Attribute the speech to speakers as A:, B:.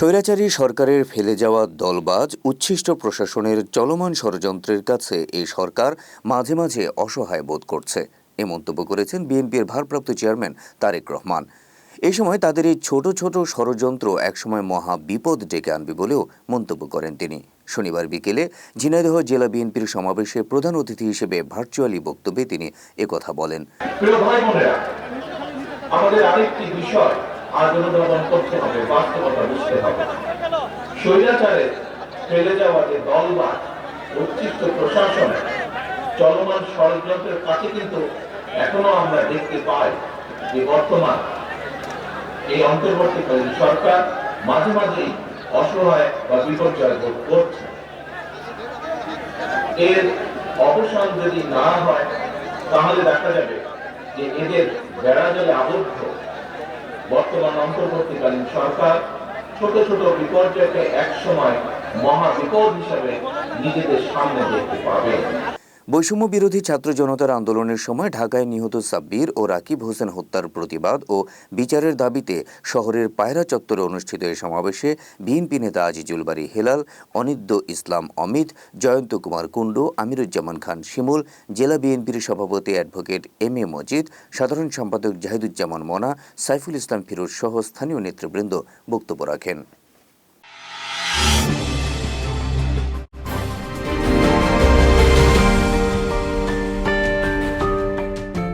A: স্বৈরাচারী সরকারের ফেলে যাওয়া দলবাজ উচ্ছিষ্ট প্রশাসনের চলমান ষড়যন্ত্রের কাছে এই সরকার মাঝে মাঝে অসহায় বোধ করছে। এ মন্তব্য করেছেন বিএনপির ভারপ্রাপ্ত চেয়ারম্যান তারেক রহমান। এ সময় তাদের এই ছোট ছোট ষড়যন্ত্র একসময় মহা বিপদ ডেকে আনবে বলেও মন্তব্য করেন তিনি। শনিবার বিকেলে ঝিনাইদহ জেলা বিএনপির সমাবেশে প্রধান অতিথি হিসেবে ভার্চুয়ালি বক্তব্যে তিনি একথা বলেন।
B: আমাদের আরেকটি বিষয় অনুধাবন করতে হবে, বাস্তবতা বুঝতে হবে। স্বৈরাচারে ফেলে যাওয়া যে দলবাদ, উচ্ছিষ্ট প্রশাসনে, চলমান ষড়যন্ত্রের কাছে কিন্তু এখনও আমরা দেখতে পাই যে বর্তমান এই অন্তর্বর্তীকালীন সরকার মাঝে মাঝেই অসহায় বা বিপর্যয় বোধ করছে। এর অবসান যদি না হয়, তাহলে দেখা যাবে যে এদের বেড়া জলে আবদ্ধ বর্তমান অন্তর্বর্তীকালীন সরকার ছোট ছোট বিপর্যয়কে একসময় মহা বিপদ হিসাবে নিজেদের সামনে দেখতে পাবে।
A: বৈষম্য বিরোধী ছাত্র জনতার আন্দোলনের সময় ঢাকায় নিহত সাব্বির ও রাকিব হোসেন হত্যার প্রতিবাদ ও বিচারের দাবিতে শহরের পায়রা চত্বরে অনুষ্ঠিত এই সমাবেশে বিএনপি নেতা আজিজুল বাড়ি হেলাল, অনিদ্য ইসলাম অমিত, জয়ন্ত কুমার কুণ্ডু, আমিরুজ্জামান খান শিমুল, জেলা বিএনপির সভাপতি অ্যাডভোকেট এম এ মজিদ, সাধারণ সম্পাদক জাহিদুজ্জামান মনা, সাইফুল ইসলাম ফিরোজ সহ স্থানীয় নেতৃবৃন্দ বক্তব্য রাখেন।